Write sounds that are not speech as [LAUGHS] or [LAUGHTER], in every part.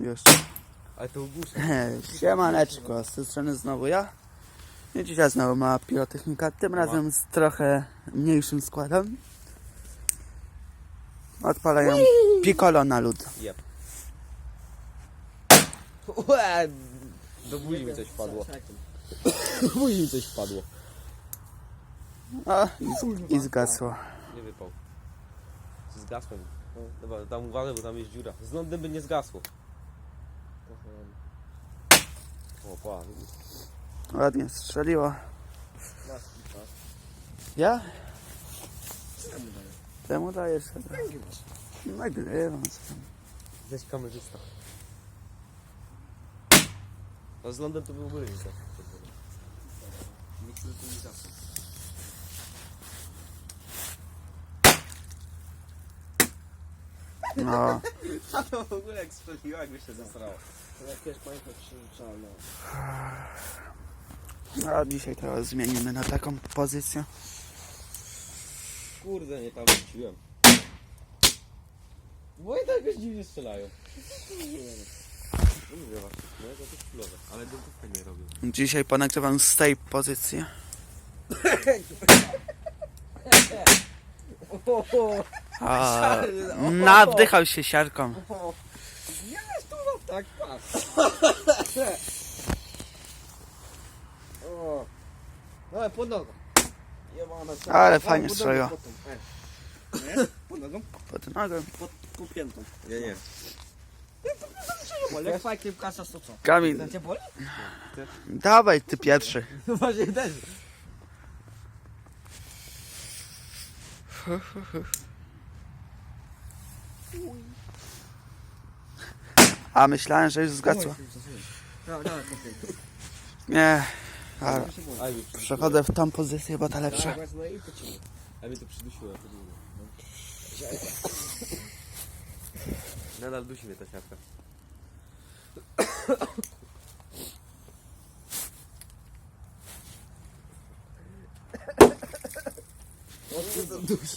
Już. Ale to ogłuszę. Siemaneczko, z tej strony znowu ja. I dzisiaj znowu mała pirotechnika, tym razem z trochę mniejszym składem. Odpalają piccolo na lód. Ue, Do buzi mi coś wpadło. Do buzi mi coś wpadło. O, i, i zgasło. Nie wypał. No, Dobra, tam uważaj, bo tam jest dziura. Z lądem by nie zgasło. O, pa. Ładnie strzeliło. Ja? Temu dajesz sobie. Nagrywam. Weź kamerzysta. No z lądem to byłby różnica. Nikt tu nie zasnął. No, [LAUGHS] A to w ogóle jak strzeliło, jakby się zasrało. Jakieś państwo a dzisiaj to zmienimy na taką pozycję. Kurde, nie tam wróciłem. Bo i tak jakoś dziwnie strzelają. Mówię właśnie, no jest jakieś kulowe, ale nie robią. Dzisiaj ponagrywam z tej pozycji. [LAUGHS] A, nawdychał się siarką. No tak, patrz. [LAUGHS] O. No, pod nogą. Jebana, co? Ale fajnie pod nogą, pod tą, e. Nie? Pod nogą? Pod nogą. Pod, pod piętą. Nie, nie. Jak fajkiem kasa, to co? Kamil, cię boli? dawaj ty pierwszy. [LAUGHS] Właśnie też. A myślałem, że już piętą. Nie, ale To się boli. A mi, przechodzę w tą pozycję, bo ta lepsza. A to przydusiło. Nadal dusi mnie ta siatka.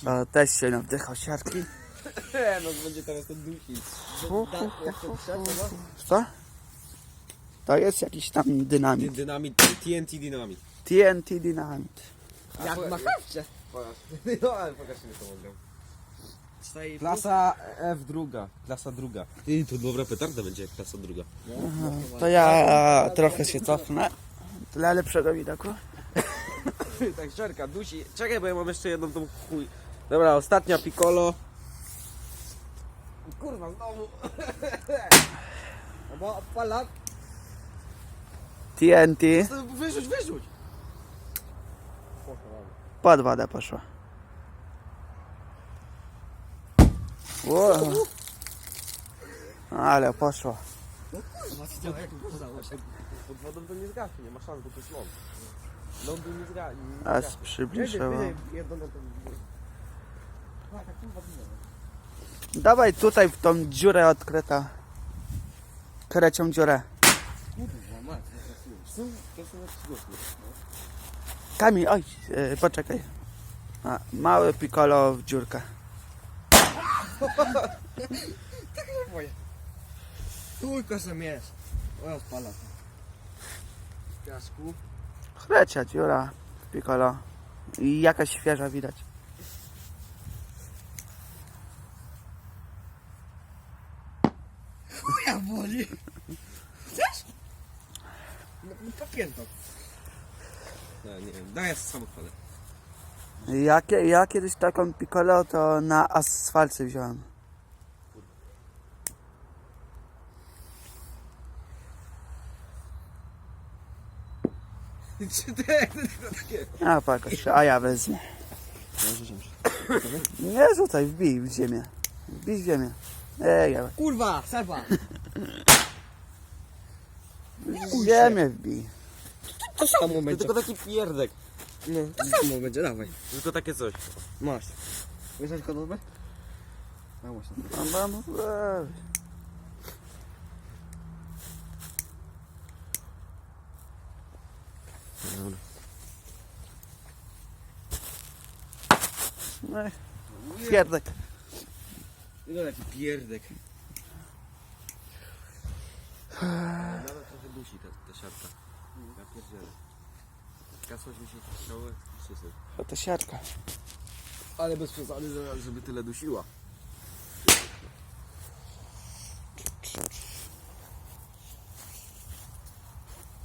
O, też się nawdychał siarki. [LAUGHS] No będzie teraz to dusić. No? Co? To jest jakiś tam dynamit. Dynamit, TNT dynamit. TNT dynamit. Jak na hafcie. [LAUGHS] No ale pokaż mi to mogę. Klasa F2. Klasa druga. Ty, to dobra petarda będzie jak klasa druga. To ja trochę się cofnę. Dla lepszego widoku. [LAUGHS] tak szczerka, dusi. Czekaj, bo ja mam jeszcze jedną tą chuj. Dobra, ostatnia piccolo. Kurwa, znowu. No [LAUGHS] bo odpala. TNT Wyrzuć, wyrzuć. pod wodę poszło. Wow. Ale. Zobaczcie, jak udało się. Pod wodą to nie zgaśnie, nie ma szans, bo to jest ląd. Lądu nie. Nie Aż zgaśnie. przybliżyło. Jedno tym. Tak, tak, kurwa, nie. Dawaj tutaj w tą dziurę odkryta. Krecią dziurę. Kamil, oj, e, poczekaj. A, mały piccolo w dziurkę. Tylko sam jest. O, odpala. W piasku. Chlecia dziura w piccolo. I jakaś świeża widać. Ja boli. Chcesz? No, no papiętą. Nie, nie wiem, daj ja samochodę. Ja, kie- ja kiedyś taką piccolo to na asfalcie wziąłem. [LAUGHS] Czy ty? A pakoś, a ja wezmę. Nie rzucaj, wbij w ziemię. Wbij w ziemię. Ej, ja Kurwa, serwa. w ziemię wbij. To samo To będzie. tylko taki pierdek. No, to samo będzie, dawaj. Tylko takie coś. Masz. Wiesz coś kodowe? A właśnie. Mam, mam, Pierdek. No taki pierdek. Nawet trochę dusi ta, ta siatka. Ja pierdzielę. Kasłaś mi się i przysyp. To ta siatka. Ale bez przesady, żeby- tyle dusiła.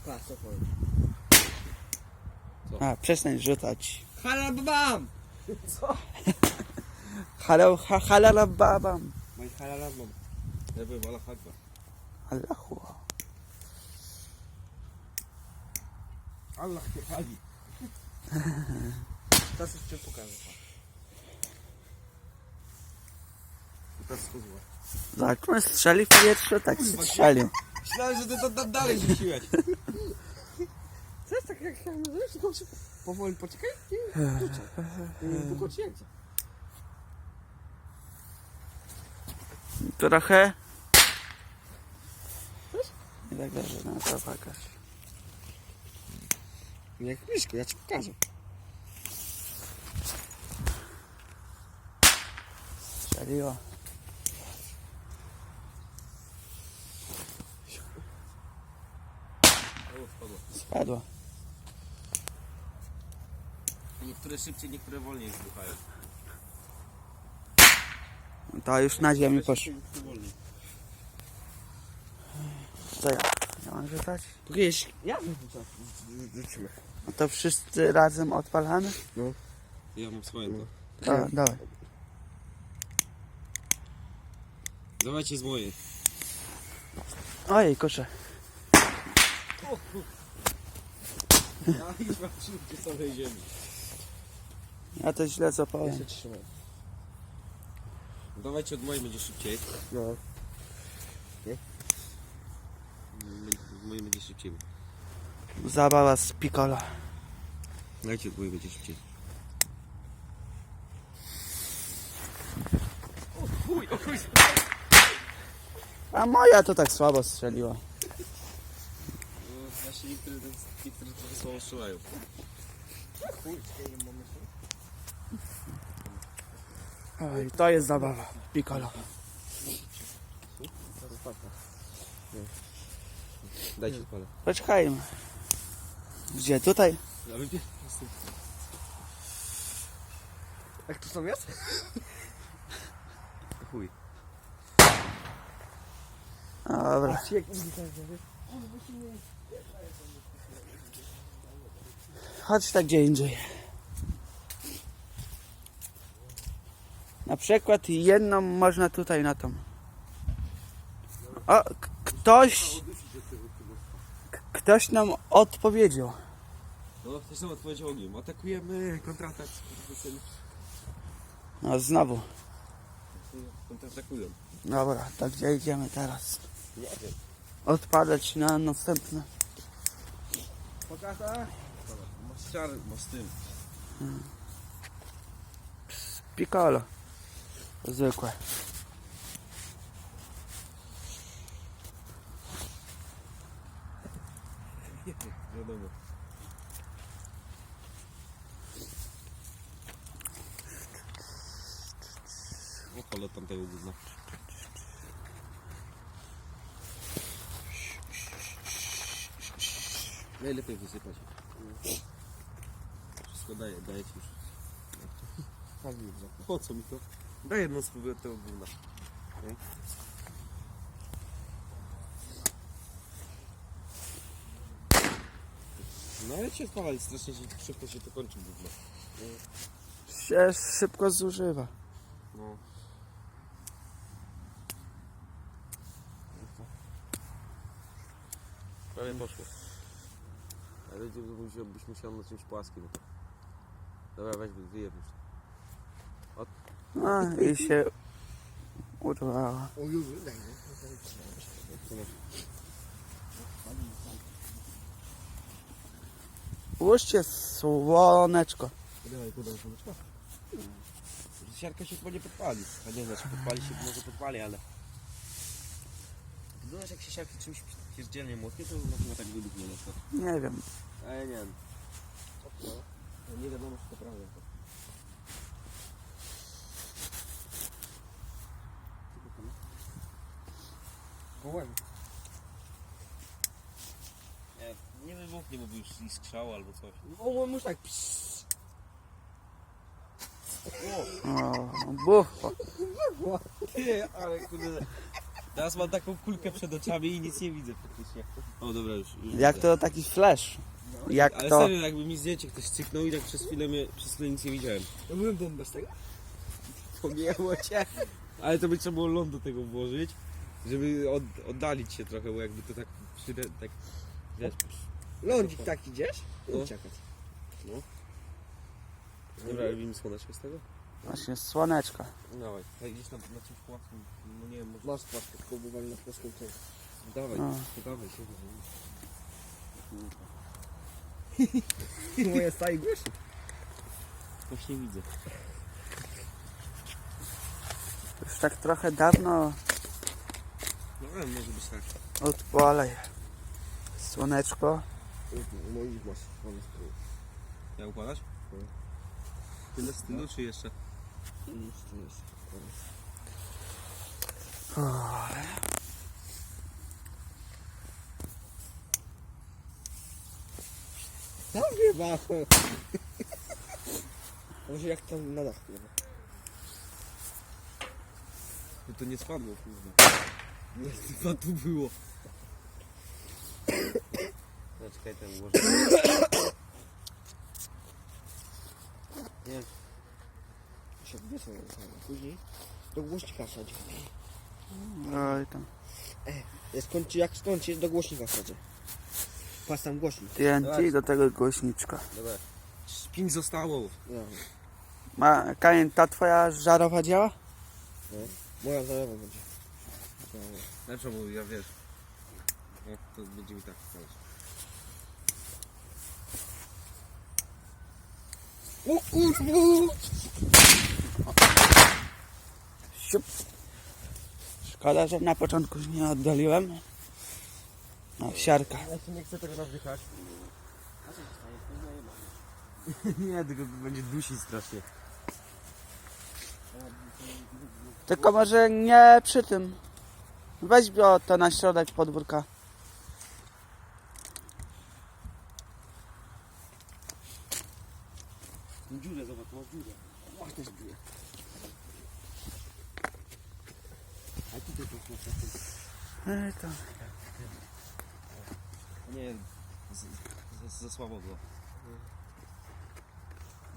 Patrz, co powiem. A, przestań rzucać. Halabam! Halal, ha, halala babam. Mój halala mam. Ja byłem ala hakba. Allahu. Allah cię chali. Teraz już cię pokażę. I teraz schudła. Zobaczmy, strzeli w powietrze, tak strzelił. Myślałem, że ty to tam dalej rzuciłeś. Co jest tak jak chciałem zrobić? Tylko się powoli poczekaj i rzucę. [SIGHS] Tylko ci Trochę. Nie tak dobrze, no to pokaż. Jak blisko, ja ci pokażę. Strzeliło. Spadło. Niektóre szybciej, niektóre wolniej wybuchają. No To już na ziemi poszło. Co ja? Ja mam rzucać? Tu kiedyś ja bym rzucał. Rzucimy. No to wszyscy razem odpalamy? Ja mam swoje to. Dobra, dawaj. Dawajcie z mojej. Ojej, kosze. Ja już mam szybciej samej ziemi. Ja to źle Ja zapałem. się trzymam. Dawajcie od mojej będzie szybciej. No. Z mojej będzie szybciej. Zabawa z Piccolo. Dajcie od mojej będzie szybciej. A moja to tak słabo strzeliła. Właśnie niektóre, niektóre trochę słowo strzelają. Oj, to jest zabawa. Piccolo. Dajcie odpalę. Poczekajmy. Gdzie? Tutaj? Jak to tam jest? Chuj. Dobra. Tak, wiesz? Chodź tak gdzie indziej. Na przykład jedną można tutaj na tą. O, ktoś. Ktoś nam odpowiedział. No, ktoś nam odpowiedział ogniem. Atakujemy, kontratak. No znowu. Kontratakują. Dobra, to gdzie idziemy teraz? Nie wiem. Odpadać na następne. Pokażę? Masz ściany, masz tym. Zwykłe. Wiadomo. O, pole tamtego gówna. Najlepiej wysypać. Wszystko daje, daje ci już. Że. Daj jedną spróbuję tego gówna. No ale się spawali, strasznie się, szybko się to kończy gówno. Się szybko zużywa. No. Prawie poszło. Ale będzie- byś musiał na czymś płaskim. Dobra, weź wyjeb już. No i [LAUGHS] się urwała. O, już, daj, Łóżcie słoneczko. Dawaj, podam słoneczko. Siarka się chyba nie podpali. A nie, znaczy podpali się, może podpali, ale... Wyglądasz jak się siarki czymś pierdzielnie młotnie, to na pewno tak wybuchnie na przykład. Nie wiem. A ja nie wiem. No, nie wiadomo, czy to prawda. Gołem. Nie wybuchnie, bo by już iskrzało albo coś. O, muszę tak psz. O. Ty, ale kurde. Teraz mam taką kulkę przed oczami i nic nie widzę praktycznie. O dobra, już. już Jak widzę. to taki flash. Jak Ale to... serio, jakby mi zdjęcie ktoś cyknął i tak przez chwilę, mnie, przez chwilę nic nie widziałem. Ja byłem bombę z tego. Pomijało cię. Ale to by trzeba było ląd do tego włożyć, żeby od, oddalić się trochę, bo jakby to tak przy, tak wiesz, Lądzik tak idziesz? No. Uciekać. Dobra, robimy słoneczko z tego? Właśnie słoneczko. Dawaj, tak gdzieś na, na czymś płaskim, no nie wiem, może... Masz płaskę, tylko bywali na płaską część. Dawaj, No. to dawaj się. [LAUGHS] Moje staje głośno. Właśnie widzę. Już tak trochę dawno No ale może być tak. odpalaj. Słoneczko. Moich masz. One spróbuj. Ja układać? No. Tyle stylu, czy jeszcze? Tu jest. Tam chyba. Może jak tam na dach chyba. No to nie spadło, kurde. Nie, chyba tu było. No czekaj, ten może... Nie, Się odbierze później. Do głośnika sadzi. Oj tam. Skończy, jak skończysz, do głośnika sadzę. Pas tam głośnik. TNT do tego głośniczka. dobra. Pięć zostało. Ja. Ma, Kajen, ta twoja żarowa działa? Moja zajawa będzie. Znaczy, bo ja wiesz. No, to będzie mi tak stać. O kurwa! Siup. Szkoda, że na początku nie oddaliłem. No, siarka. Ja się nie chcę tego nawdychać. [LAUGHS] Nie, tylko będzie dusić strasznie. Tylko może nie przy tym. Weź go to na środek podwórka. Dziurę, zobacz, masz dziurę. Ach, też bije. A tutaj to jest Ej, tam. Nie, z, za, za słabo było.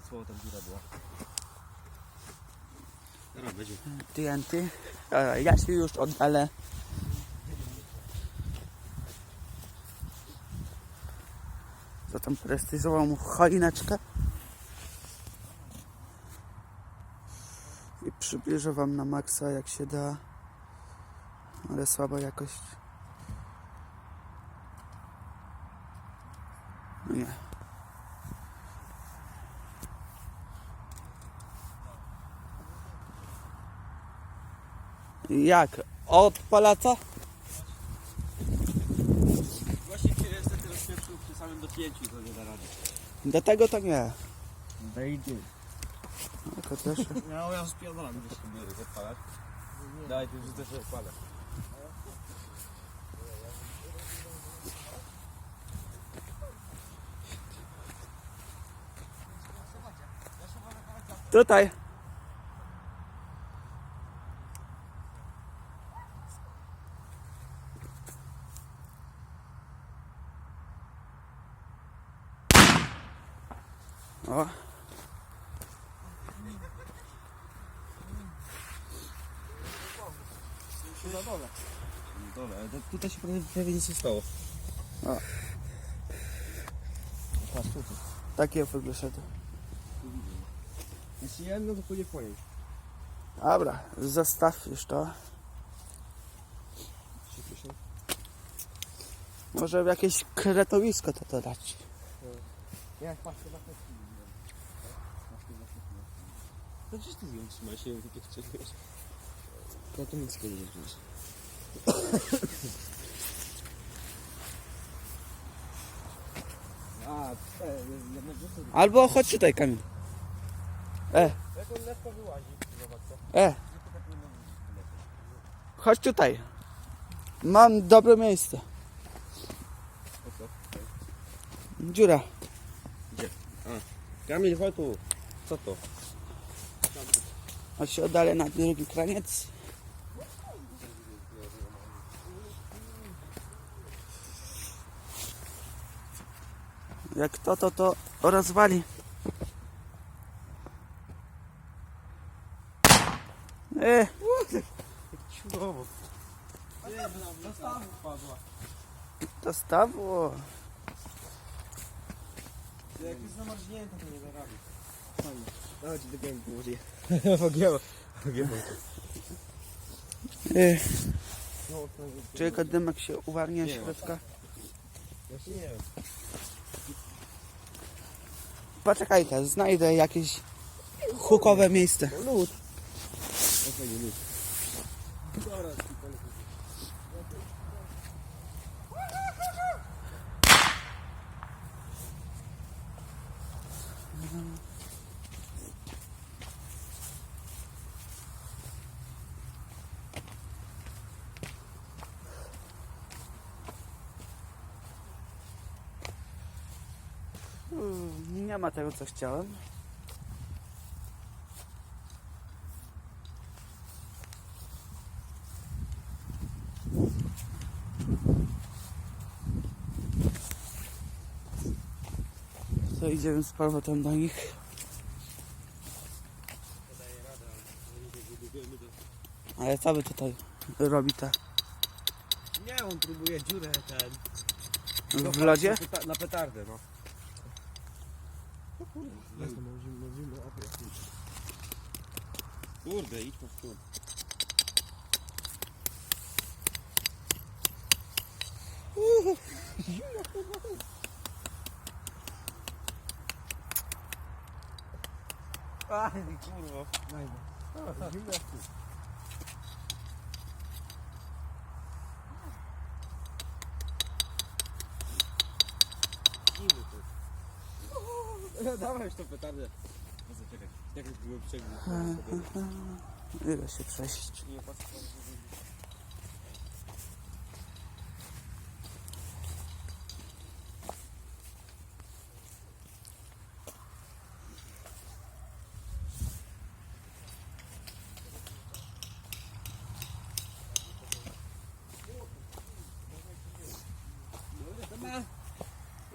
Za słabo tam dziura była. TNT. E, Ja się już oddalę. Za tą prestiżową choineczkę. I przybliżę wam na maksa jak się da. Ale słaba jakość. Jak? Odpala co? Właśnie cię niestety rozpieprzył przy samym dopięciu, to nie da rady. Do tego to nie. Wejdzie. No, To też. No ja spierdalam gdzieś tam biorę, odpalać. Daj, tu rzucę się odpalę. Tutaj. O. Na dole. Dobra, ale to tutaj się prawie, prawie nic nie stało. Patrz tutaj. Takie wyszedł. Jeśli jedno, to pójdzie po niej. Dobra, zostaw już to. Może w jakieś kretowisko to, to dać. Jak patrzę na to. No gdzieś ty ją trzymaj się, wciągniesz. No to nic. A, jedno wrzucę. Albo chodź tutaj, Kamil. E, Jak on lekko wyłazi, zobacz co. e. Chodź tutaj. Mam dobre miejsce. Po co? Dziura. Kamil, chodź tu. Co to? A się oddalę na drugi kraniec. Jak to, to to rozwali. E, to stało. Jak jest zamarznięta, to nie da rady. [LAUGHS] Pogięło. Pogięło. E, czy dymek się ma. środka? Się nie wiem. Poczekajcie, znajdę jakieś hukowe miejsce. No Nie ma tego, co chciałem. To idziemy z powrotem do nich. Ale co by tutaj robi Nie, on próbuje dziurę ten. W lodzie? Na petardę, no. Kurde, idź po wtór. Aj, kurwa. Zimno w tył. Zimno tu. Dawaj już to petardę. Zaczekaj. Jak byłem przegryw. Ile się przejść? Nie patrz.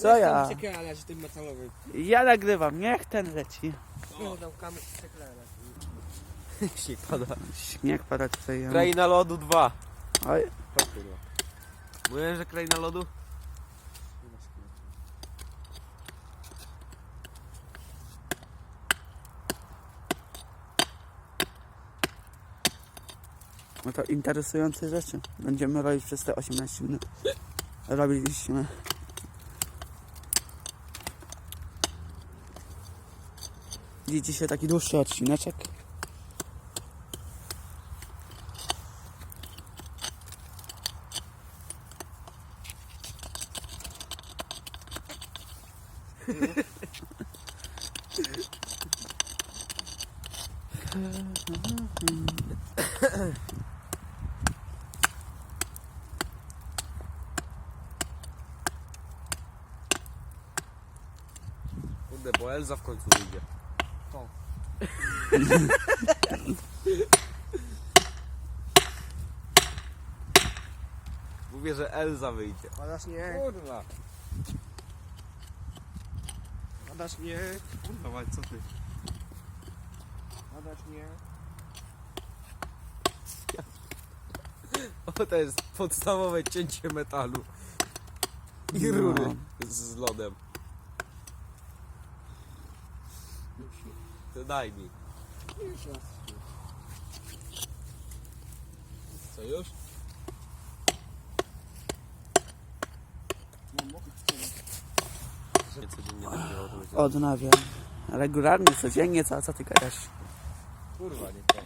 Co ja? Przeklejać tym metalowym. Ja nagrywam, niech ten leci. No, dał kamerę przeklejać. [LAUGHS] Śnieg pada. Śnieg pada tutaj. ja- Kraina lodu 2. Oj, Mówiłem, że kraina lodu? no to interesujące rzeczy. Będziemy robić przez te 18 minut. Robiliśmy. Widzicie taki dłuższy odcineczek. Kurde, bo Elza w końcu wyjdzie. To. Mówię, że Elza wyjdzie. Adaś nie, Kurwa. Adaś nie, Kurwa, Waj, co ty? Adaś nie. O, to jest podstawowe cięcie metalu. I rury z, z lodem. To daj mi. Już raz. Co już? Nie mogę Nie codziennie nagrywał to będzie. Odnawiam. Regularnie, codziennie, co, co ty gadasz? Kurwa, nie to.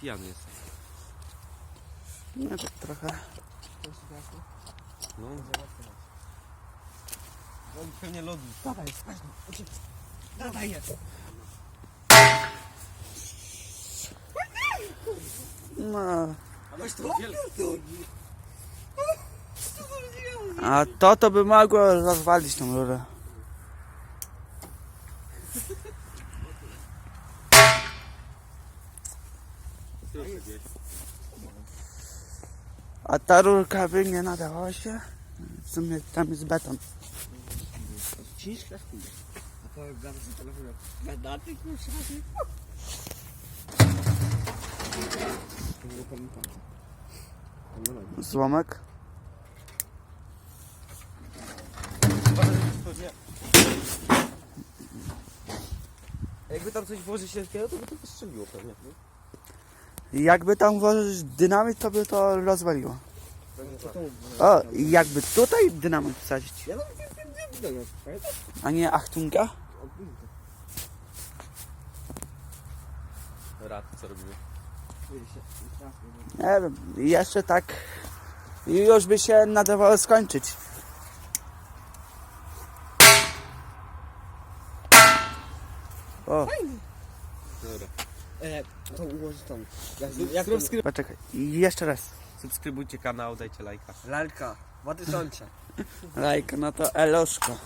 Pijany jestem. No tak trochę. To jest jasne. No. On pewnie lodu. Dawaj, spać. Dawaj jest. No, weź to a to to by mogło rozwalić tą rurę. A ta rurka by nie nadawała się? W sumie tam jest beton. Chuj. A powiem wam, że telefon gadaty kurczę. Złomek. Jakby tam coś włożyć ciężkiego, to by to wystrzeliło pewnie. Jakby tam włożyć dynamit, to by to rozwaliło. To O, jakby tutaj dynamit wsadzić, Ja no a nie Achtunga? Rad, co robimy? Nie wiem, jeszcze tak i już by się nadawało skończyć. O, Dobra. E, to ułożyć tam. Jak, jak poczekaj, i jeszcze raz. Subskrybujcie kanał, dajcie lajka. Lalka, 2000. Lajka, no to eloszko.